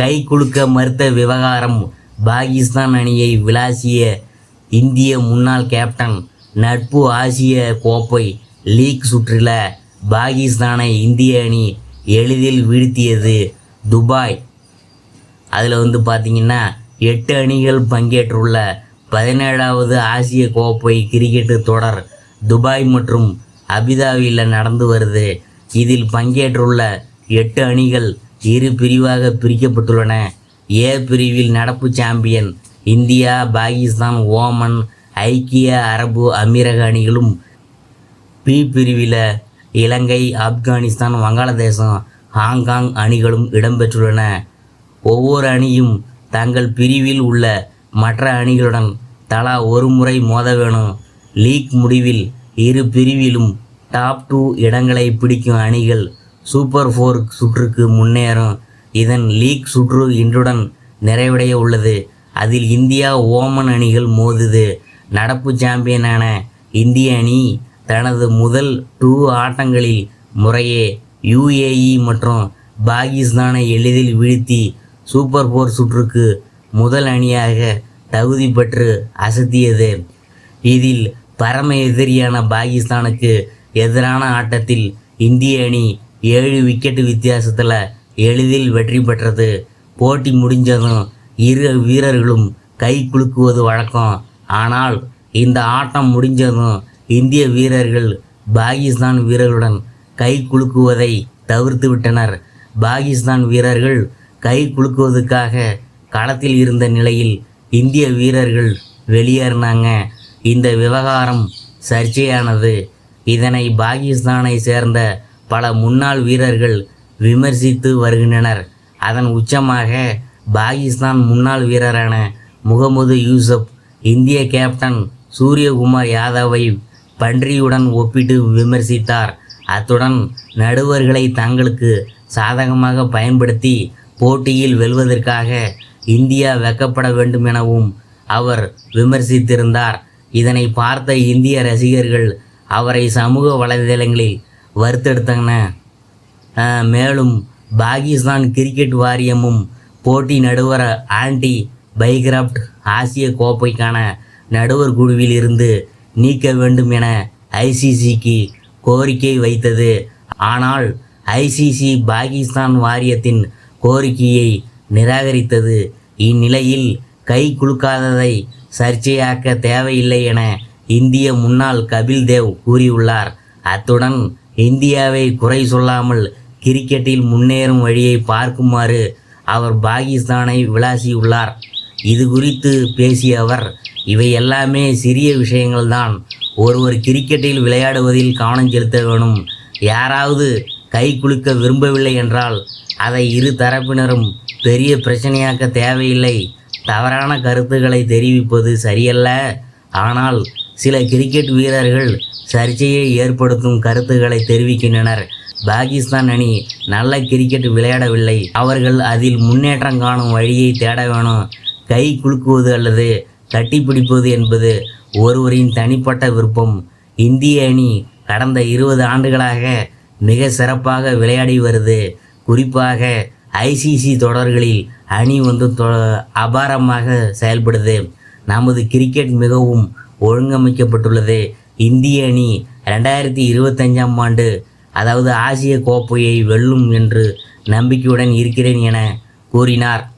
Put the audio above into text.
கை கொடுக்க மறுத்த விவகாரம். பாகிஸ்தான் அணியை விளாசிய இந்திய முன்னாள் கேப்டன் நட்பு ஆசிய கோப்பை லீக் சுற்றில் பாகிஸ்தானை இந்திய அணி எளிதில் வீழ்த்தியது துபாய். அதில் வந்து பார்த்தீங்கன்னா எட்டு அணிகள் பங்கேற்றுள்ள பதினேழாவது ஆசிய கோப்பை கிரிக்கெட்டு தொடர் துபாய் மற்றும் அபிதாபியில் நடந்து வருது. இதில் பங்கேற்றுள்ள எட்டு அணிகள் இரு பிரிவாக பிரிக்கப்பட்டுள்ளன. ஏ பிரிவில் நடப்பு சாம்பியன் இந்தியா பாகிஸ்தான் ஓமன் ஐக்கிய அரபு அமீரக அணிகளும் பி பிரிவில் இலங்கை ஆப்கானிஸ்தான் வங்காளதேசம் ஹாங்காங் அணிகளும் இடம்பெற்றுள்ளன. ஒவ்வொரு அணியும் தங்கள் பிரிவில் உள்ள மற்ற அணிகளுடன் தலா ஒரு முறை மோத வேணும். லீக் முடிவில் இரு பிரிவிலும் டாப் டூ இடங்களை பிடிக்கும் அணிகள் சூப்பர் ஃபோர் சுற்றுக்கு முன்னேறும். இதன் லீக் சுற்று இன்றுடன் நிறைவடைய உள்ளது. அதில் இந்தியா ஓமன் அணிகள் மோதுது. நடப்பு சாம்பியனான இந்திய அணி தனது முதல் டூ ஆட்டங்களில் முறையே யுஏஇ மற்றும் பாகிஸ்தானை எளிதில் வீழ்த்தி சூப்பர் ஃபோர் சுற்றுக்கு முதல் அணியாக தகுதி பெற்று அசத்தியது. இதில் பரம எதிரியான பாகிஸ்தானுக்கு எதிரான ஆட்டத்தில் இந்திய அணி ஏழு விக்கெட் வித்தியாசத்தில் எளிதில் வெற்றி பெற்றது. போட்டி முடிஞ்சதும் இரு வீரர்களும் கை குலுக்குவது வழக்கம். ஆனால் இந்த ஆட்டம் முடிஞ்சதும் இந்திய வீரர்கள் பாகிஸ்தான் வீரர்களுடன் கை குலுக்குவதை தவிர்த்து விட்டனர். பாகிஸ்தான் வீரர்கள் கை குலுக்குவதற்காக களத்தில் இருந்த நிலையில் இந்திய வீரர்கள் வெளியேறினாங்க. இந்த விவகாரம் சர்ச்சையானது. இதனை பாகிஸ்தானை சேர்ந்த பல முன்னாள் வீரர்கள் விமர்சித்து வருகின்றனர். அதன் உச்சமாக பாகிஸ்தான் முன்னாள் வீரரான முகமது யூசப் இந்திய கேப்டன் சூரியகுமார் யாதவை பன்றியுடன் ஒப்பிட்டு விமர்சித்தார். அத்துடன் நடுவர்களை தங்களுக்கு சாதகமாக பயன்படுத்தி போட்டியில் வெல்வதற்காக இந்தியா வெக்கப்பட வேண்டும் எனவும் அவர் விமர்சித்திருந்தார். இதனை பார்த்த இந்திய ரசிகர்கள் அவரை சமூக வலைதளங்களில் வறுத்தெடுத்தாங்கண்ணே மேலும் பாகிஸ்தான் கிரிக்கெட் வாரியமும் போட்டி நடுவர் ஆன்டி பைக்ராப்ட் ஆசிய கோப்பைக்கான நடுவர் குழுவில் இருந்து நீக்க வேண்டும் என ஐசிசிக்கு கோரிக்கை வைத்தது. ஆனால் ஐசிசி பாகிஸ்தான் வாரியத்தின் கோரிக்கையை நிராகரித்தது. இந்நிலையில் கை குலுக்காததை சர்ச்சையாக்க தேவையில்லை என இந்திய முன்னாள் கபில் தேவ் கூறியுள்ளார். அத்துடன் இந்தியாவை குறை சொல்லாமல் கிரிக்கெட்டில் முன்னேறும் வழியை பார்க்குமாறு அவர் பாகிஸ்தானை விளாசியுள்ளார். இது குறித்து பேசிய அவர் இவை எல்லாமே சிறிய விஷயங்கள்தான். ஒருவர் கிரிக்கெட்டில் விளையாடுவதில் கவனம் செலுத்த வேணும் யாராவது கை குலுக்க விரும்பவில்லை என்றால் அதை இரு தரப்பினரும் பெரிய பிரச்சனையாக்க தேவையில்லை. தவறான கருத்துக்களை தெரிவிப்பது சரியல்ல. ஆனால் சில கிரிக்கெட் வீரர்கள் சர்ச்சையை ஏற்படுத்தும் கருத்துக்களை தெரிவிக்கின்றனர். பாகிஸ்தான் அணி நல்ல கிரிக்கெட் விளையாடவில்லை. அவர்கள் அதில் முன்னேற்றம் காணும் வழியை தேட வேணும். கை குலுக்குவது அல்லது தட்டி பிடிப்பது என்பது ஒருவரின் தனிப்பட்ட விருப்பம். இந்திய அணி கடந்த இருபது ஆண்டுகளாக மிக சிறப்பாக விளையாடி வருது. குறிப்பாக ஐசிசி தொடர்களில் அணி வந்து தொ- அபாரமாக செயல்படுது. நமது கிரிக்கெட் மிகவும் ஒழுங்கமைக்கப்பட்டுள்ளது. இந்திய அணி ரெண்டாயிரத்தி இருபத்தஞ்சாம் ஆண்டு அதாவது ஆசிய கோப்பையை வெல்லும் என்று நம்பிக்கையுடன் இருக்கிறேன் என கூறினார்.